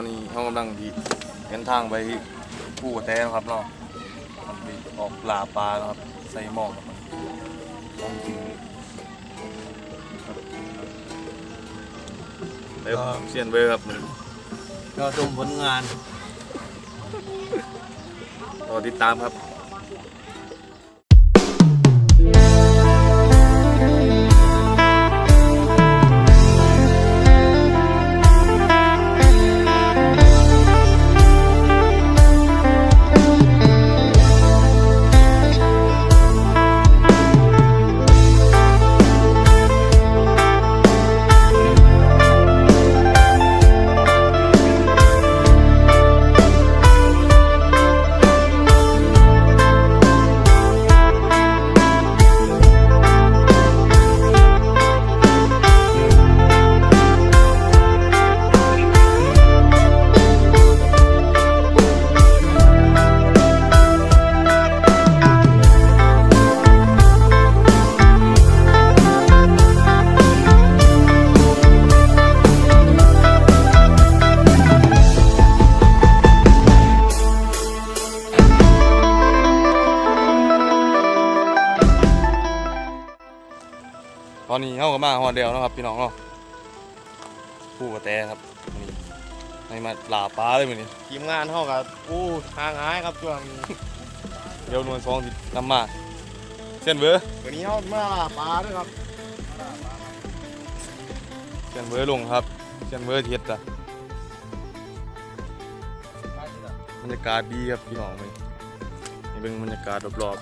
อนนี้เขากำลังที่เดินทางไปผู้แท้นะครับเนาะมันไปออกลาปลานะครับ ใส่หม้อครับของจริงเอ้ยเซียนเบอร์ครับมันเราชมผลงานรอติดตามครับ อนนี้เข้ากันมาฮอดเดียวนะครับ พี่น้องเนาะผู้กระแตครับวันนี้ให้มาลาปลาเลยวันนี้ทีมงานเท่ากับอู้ทางหายครับช่วงนี้เดี๋ยวนวลซองที่นำมาเส้นเบอร์วันนี้เขามาล่าปลาด้วยครับเส้นเบอร์ลงครับเส้นเบอร์เทียดจ้ะบรรยากาศดีครับพี่น้องเลยนี่เป็นบรรยากาศรอบ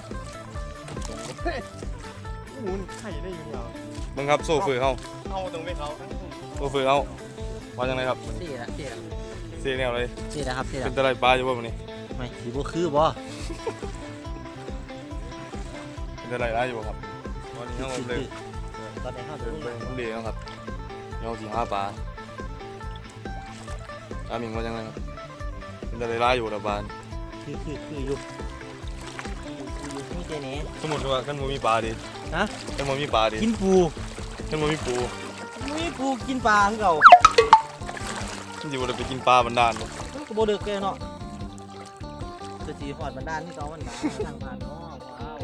หมุนไข่ได้อยู่เดียวๆ มึงครับโซเฟอร์เขาเอาตรงไปเขาทั้งโซเฟอร์เขาว่าจังไรครับสี่ละสี่ละเสียแนวเลยสี่ละครับสี่เป็ละนตะไลปลาอยู่บ่วันนี้ไม่สีบัวคือบ่เป็นตะไลร้ายอยู่บ่ครับวันนี้เขาเลยตอนนี้เข้าเดิดูนไปทะเลนะครับเดี๋ยวสีห้าปลาอามิงว่าจังไรครับเป็นตะไลร้ายอยู่ระบานคือคือคืออยู่คืออยู่นี่ เจเน่สมมติว่าขันโมมีปลาดิฮะขันโมมีปลาดิกินปูขันโมมีปูมีปูกินปลาคือเก่ามันอยู่เราไปกินปลาบันดาลบ่ก็บ่เดือกเลยเนาะจะสีหอดบันดาลที่เขามันหนาทางผ่านเนาะว้าว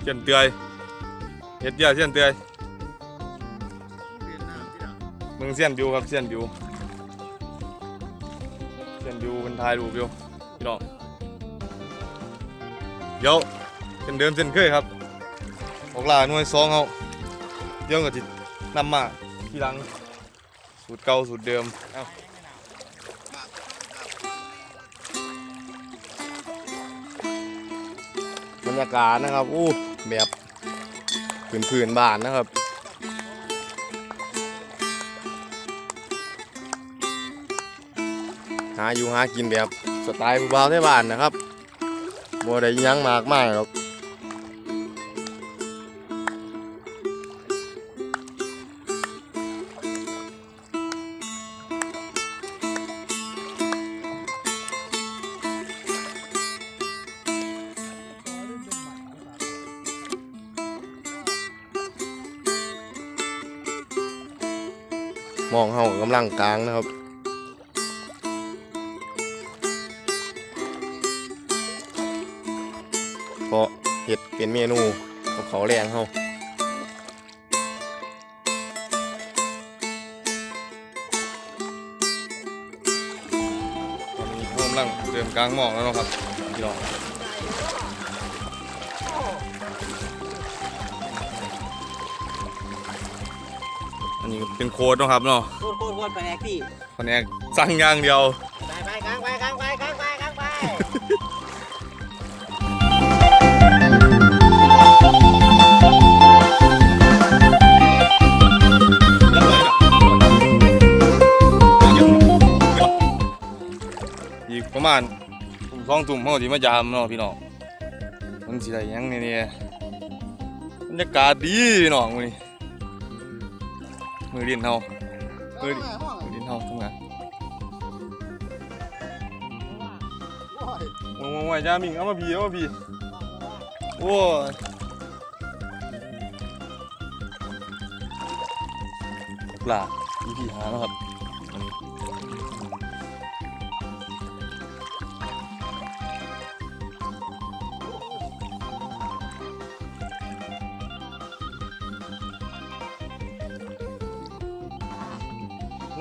เสียนเตือยเฮ็ดเดียวเสียนเตือยมึงเสียนบิวครับเสียนบิวเสียนบิวเป็นทายรูปอยู่พี่น้อง เดี๋ยวเป็นเดิมเส้นเคยครับออกลาหน่วยซองเขาเดี๋ยวก็จินำมาทีหลังสูตรเก่าสูตรเดิมเอาบรรยากาศนะครับอู้แบบพื้นพื้นๆบ้านนะครับหาอยู่หากินแบบสไตล์ผู้บ่าวที่บ้านนะครับ บ่ได้ยังมากมายหรอกมองเฮากำลังกลางนะครับ เห็ดเป็นเมนูของเขาแรงเฮาตอนนี้เขากำลังเดินกลางหมอกแล้วเนาะครับพี่น้องอันนี้เป็นโค้ดเนาะครับเนาะโคตรโคตรโคตรไปแอกพี่คนนี้สั่งอย่างเดียว ประมาณทุ่มสองทุ่มเฮาสิมายามเนาะพี่น้องมันสิได้หยังเนี่ยบรรยากาศดีพี่น้องมื้อนี้มือดินเฮามือดิมือดินเฮาทำงานโอ้ยจ้ามิงเอามาพี่เอามาพี่โอ้ยปลาอีพีหาแล้วครับ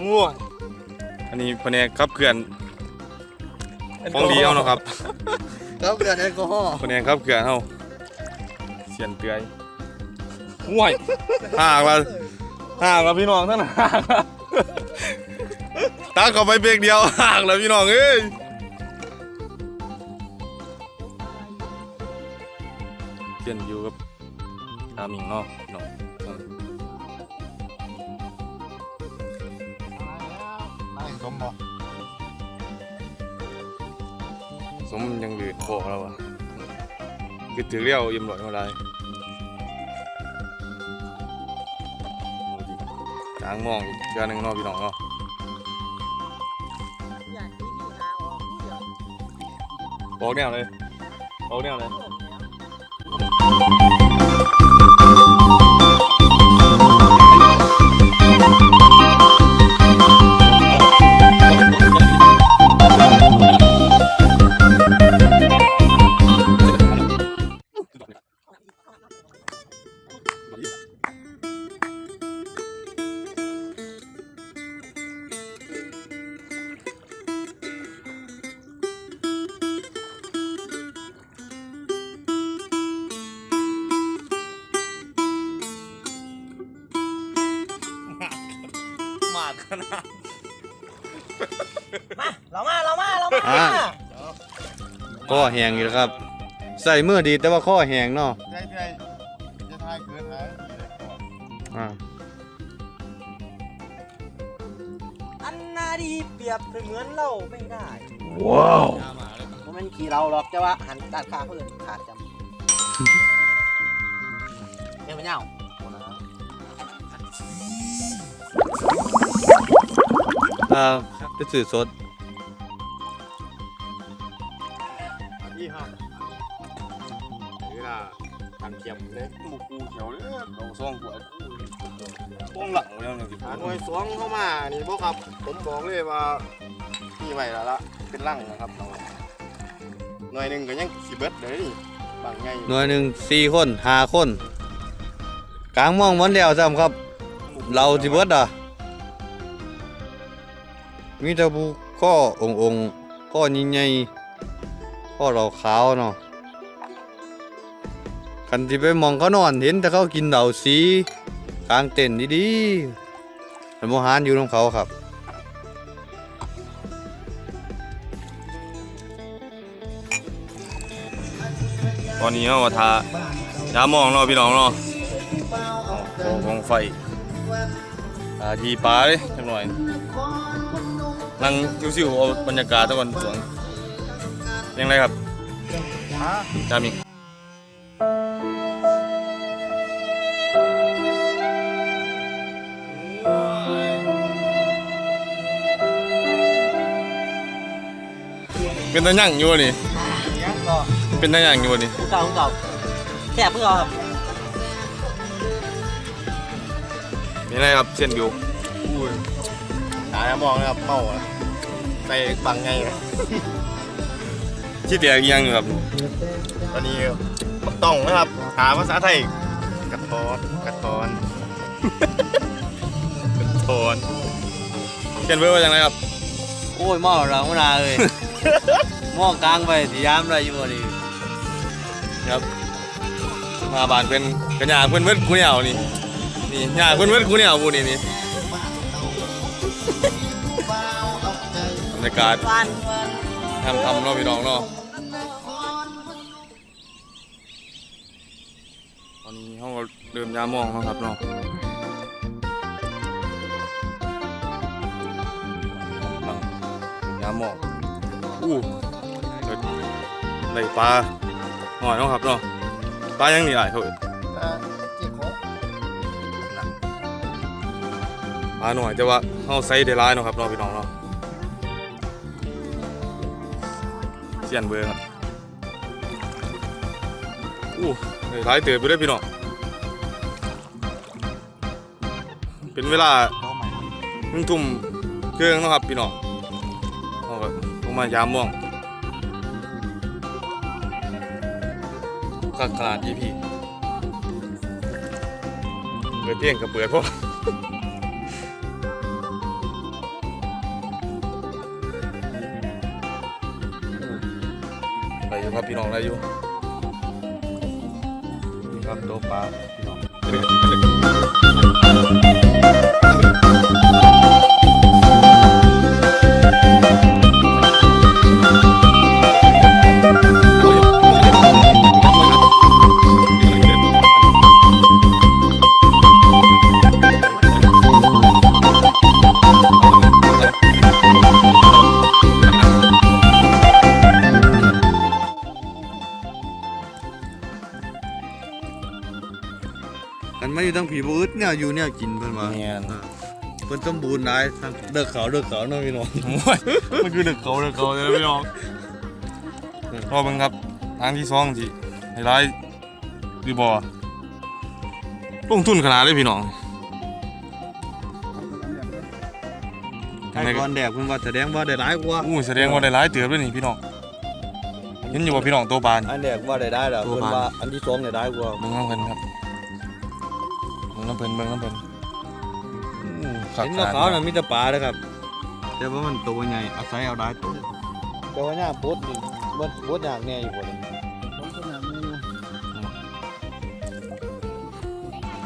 โอ้ยอันนี้แผนกขับเคลื่อนของดีเอาเนาะครับครับเกิดแอลกอฮอล์แผนกขับเคลื่อนเอาเสียนเตือยห่วยห่างละห่างละพี่น้องท่านห่างละตาเข้าไปเบรกเดียวห่างละพี่น้องเอ้ยเสียนอยู่กับตามิงเนาะ มบ่สมยังเหลือโคกแล้วอะคือถือเรียวยิ้มหลอยมาได้กลางมองอีกเชือหนึงนาะพี่น้องเนาะบอกแนวเลยบอกแนวเลย มากขนาดมาเรามาเรามาเรามาอ่าข้อแหงอยู่แล้วครับ ใส่มือดีแต่ว่าข้อแหงเนาะใช่ใช่จะทายเกินหาอ่าอันนาดีเปรียบเสมือนเราไม่ได้ว้าวผมเป็นขี่เราหรอกจะว่าหันด้านข้างเพื่อนขาดจำเนี่ยมันเงาอ่าจะ สื่อสดยี่ห้อเวลาทำเทียมเลยบุกูเขียวเลยเอาซ่องกูป้องหลังแล้วเนี่ยสิหาหน่วยสวงเข้ามานี่บ่ครับ ผมบอกเลยว่านี่ไว้แล้วละเป็นร่างนะครับหน่วยหนึ่งก็ยังสิเบิร์ดเลยนี่บางไงหน่วยหนึ่งสี่คนห้าคน กลางมองมันเดียวซ้ำครับ เราสิเบิร์ดอะ มีแต่ผู้ข้อององข้อใหญ่ๆข้อเราขาวเนาะคันที่ไปมองเขานอนเห็นแต่เขากินเหล่าสีกลางเต็นดีๆแต่โมหารอยู่ของเขาครับตอนนี้เรามาทาย้ามองเนาะพี่น้องเนาะโอ้กองไฟอายีปลาเลยจังหน่อย นั่งชิวๆเอาบรรยากาศตะวันสวนยังไงครับจามิงเป็นตะยั่งอยู่นี่ยังก็เป็นตะยั่งอยู่นี่เก่าเก่าแค่เพื่อครับนี่อะไรครับเส้นบิว ตายมองนะครับเมาอะไปบางไงนะที่เตียกอีกอยังหนึงครับ ตอนนี้บักต้องนะครับหาภาษาไทยกระท้อนกระท้อนโทนเปลี่ยนเบอร์ว่าอย่างไรครับ โอ้ยหม้อเราไม่นาเลยหม้อกลางไปที่ยามอะไรอยู่นี่ครับมาบานเป็นกระยาเพื่อนเพื่อนกูเนี่ยเอานี่นี่ยาเพื่อนเพื่อนกูเนี่ยเอาบูนี่นี่ บรรยากาศวันทำทำเนาะพี่น้องเนาะตอนนี้ห้องก็เริ่มยามองแล้วครับเนาะกำลังยามองอู้ได้ปลาหน่อยเนาะครับเนาะปลายังนี่หลายเขาเปลาหน่อยแต่ว่าเฮาใส่ได้หลายเนาะครับเนาะพี่น้องเนาะเสียนเบอร์ครับอู้ไหลายเติบไปเด้พี่น้องเป็นเวลาหนึ่งทุ่มเครื่องเนาะครับพี่น้องเอาก็ลงมายามม่วงขาดขนาด EP เปิดเพียงกับเปิดพวก พี่น้องได้อยู่นี่ครับตัวปลา เนี่ยอยู่เนี่ยกินเพิ่นว่าแม่นเพิ่นสมบูรณ์หลายทั้งเด้อเขาเด้อเขาเนาะพี่น้อง โอ้ยมันคือเด็กเขาเด็กเขาเลยนะพี่น้องรอเบิ่งครับทางที่สองที่ไฮไลท์ดีบอลงทุนขนาดเลยพี่น้องไอ้ก่อนแดกเพิ่นว่าแสดงว่าได้หลายกว่าอู้แสดงว่าได้หลายเติบเลยนี่พี่น้องเห็นอยู่ว่าพี่น้องตัวปลานี่ อันแดกว่าได้ได้แล้วตัวเพิ่นบานว่าอันที่สองได้หลายกว่าเบิ่งน้ำเพิ่นครับเบิ่งน้ำเพิ่นเบิ่งน้ำเพิ่นอู้ขักเห็นขว่านาดเขาน่ะมีแต่ปลาเด้อครับแต่ว่ามันตัวใหญ่อาศัยเอาได้ตัวแต่ว่าเนี่ยปดนี่มันปดยากแน่อยู่บ่นี่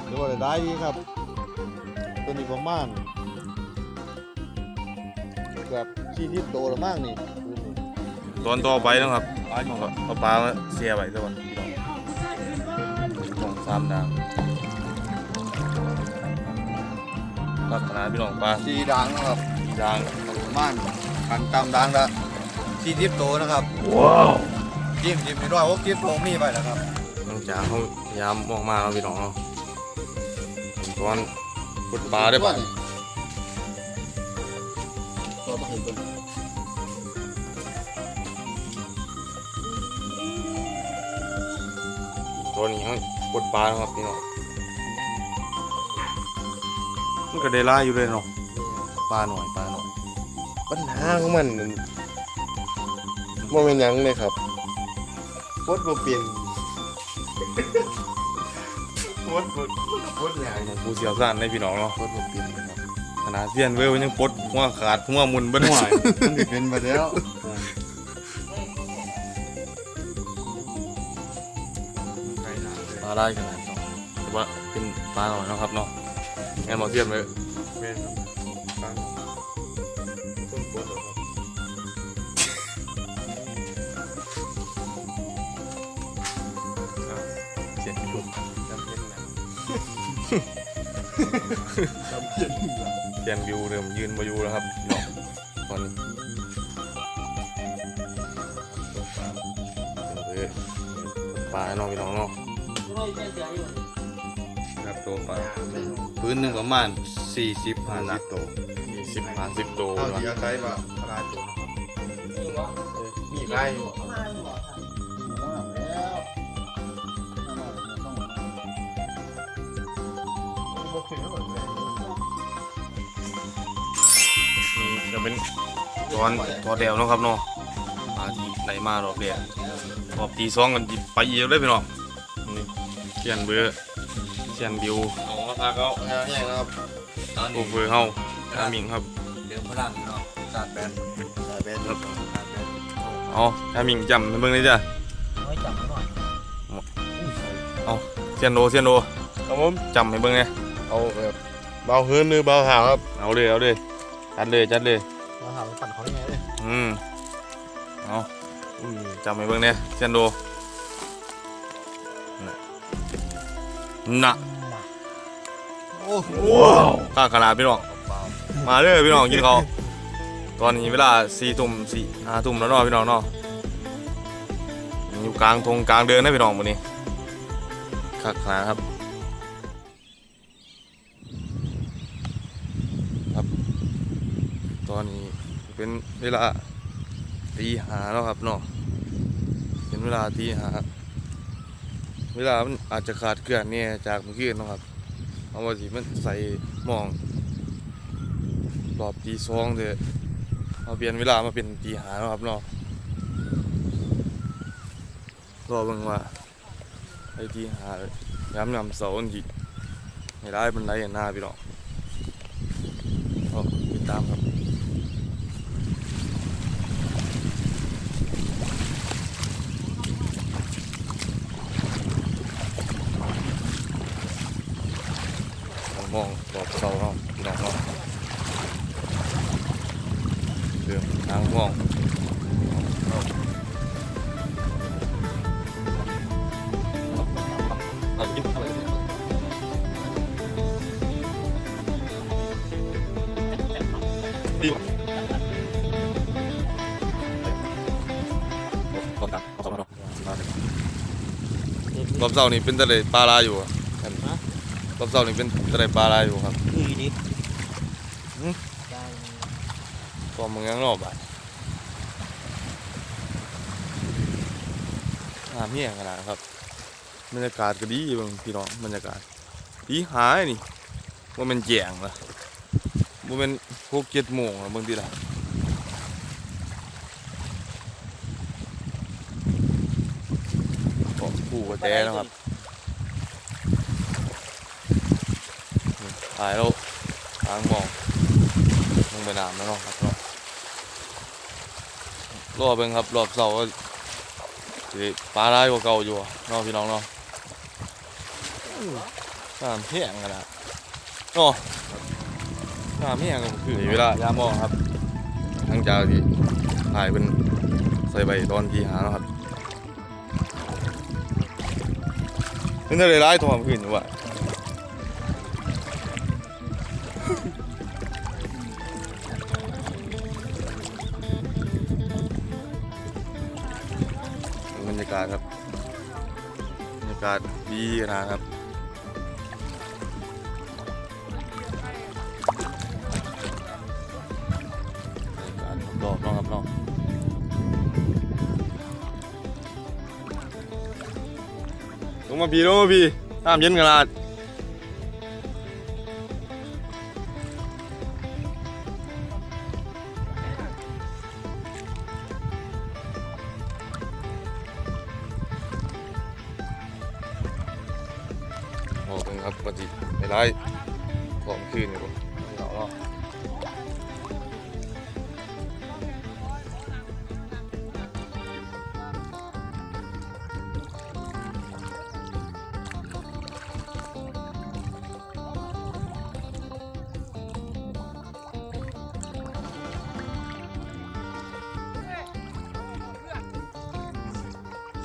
เดี๋ยวว่าได้ได้อีกครับ ตัวนี้ประมาณเกือบ40โตแล้วมั้งนี่ตอนต่อไปนะครับเอาปลามาเสียไว้ซะก่อนพี่น้องสองสามดาว ขักขนาดพี่น้องปลาสีดังนะครับสีดางประมาณขันตามดังละ40โตนะครับว้าวจิ้มจิ้มนี่ด้วยโอ้จิ้มโตมีไปแล้วครับหลังจากเขาพยายามมองมาแล้วพี่น้องเนาะผมตอนกดปลาได้ปะตัวบ่เห็นเบิ่งตัวนี้เขากดปลานะครับพี่น้อง มันก็ได้ล่าอยู่เลยเนาะปลาหน่อยปลาหน่อยปัญหาของมันนั่นบ่แม่นหยังเลยครับปดบ่เปลี่ยนปดบ่ปดหยังกูเสียวสั้นในพี่น้องเนาะปดบ่เปลี่ยนครับขนาดเสี้ยนเว้ยมันยังปลดหัวขาดหัวหมุนเบิ้ลห่วยมันสิเป็นไปแล้วปลาได้ขนาดเนาะแต่ว่าเป็นปลาหน่อยเนาะครับเนาะงั้ นหมอเสี้ยนไว้แม่นครับต้นปดเหรอครับเสี้ยนอยู่จำเป็นหยังเสี้ยนวิวเริ่มยืนมาอยู่แล้วครับพี่น้องตอนนี้เออปลาเนาะพี่น้องเนาะครับ ตัวปลาพื้นหนึงประมาณ40 50โตยี่สิบห้าสิบโตเท่านะที่อาศัยว่าปลาตัวนะครับเออมีไรอยู่นี่จะเป็นตอนตอนเดียวเนาะครับเนาะมาที่ไหนมารอบเดียวรอบตีสองกันที่ไปเยอะเลยพี่น้องนี่เชียนเบอร์เชียนบิวเอามาพาเขาเอาอย่างนะครับตอนโอนี้เวอร์เฮาทามิงครับเดือนพลังเนาะสาดแบนสายแบนครับสาดแบนอ๋อทามิงจำเบิ่งเลยจ้ะน้อยจับหน่อยเชียนโดเชียนโดครับผมจำให้เบิ่งไงเอาแบบเบาหืนหรือเบาหาวครับเอาเลยเอาเลยจัดเลยจัดเลยมาหาปั่นเขายังไงเลยอืมเอาอืมจำให้เบิ่งเนี่ยเชียนโดน่ะน่ะโอ้ ข้าขนาดพี่น้อง มาเลยพี่น้องกินเขาตอนนี้เวลาสี่ทุ่มสี่ห้าทุ่มแล้วเนาะพี่น้องเนาะอยู่กลางทงกลางเดินนะพี่น้องวันนี้คักขนาดครับ ครับ ตอนนี้เป็นเวลาตีหาแล้วครับเนาะเป็นเวลาตีหา เวลามันอาจจะขาดเกลื่อนเนี่ยจากเมื่อคืนเนะครับ เอาว่าสิมันใส่หมองรอบตีสองเถอเอาเปลี่ยนเวลามาเป็นตีหาแล้วครับเนาะรอเบิ่งว่าไอ้ตีหาย้ำยำเสาอันี่ให้ได้บันไรหน้าพี่น้องเอาติดตามครับ มองรอบเสาเนาะพี่น้องเนาะเรื่องทางมองเอาอีกอะไรเนี่ยดีกว่ารอบตักรอบสองรอบรอบเสานี่เป็นตะไลปลาลาอยู่อะ รอบเสาร์นี่เป็นตะไลปลาลาอยู่ครับคือดิหืมได้พอมึงยังรอบอะน้ำเหี้ยขนาดครับบรรยากาศก็ดีเบางพี่น้องบรรยากาศดีหายนี่ว่ามันแจงละว่ามันหกเจ็ดโมงละบางทีละก็ผู้กระแจแล้วครับ ถ่ายแล้วทางมองลงไปน้ำแล้วเนาะครับเนาะรอบเบิ่งครับรอบเสาก็ปลาได้กว่าเก่าอยู่อะเนาะพี่น้องเนาะอื้อน้ำแห้งกันนะเนาะน้ำแห้งก็คือเวลายามมองครับหลังจากที่ถ่ายเป็นใส่ใบตอนที่หาเนาะครับนี่ได้ร้ายทอมขึ้นอยู่ว่ะากาศครับบรรยากาศดีนะครับรรยากาศรอบๆเนาะครับลงมาพี่ลงมาพี่น้ำเย็นขนาด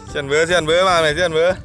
เสียนเบอร์เสียนเบอร์มาหน่อยเสียนเบอร์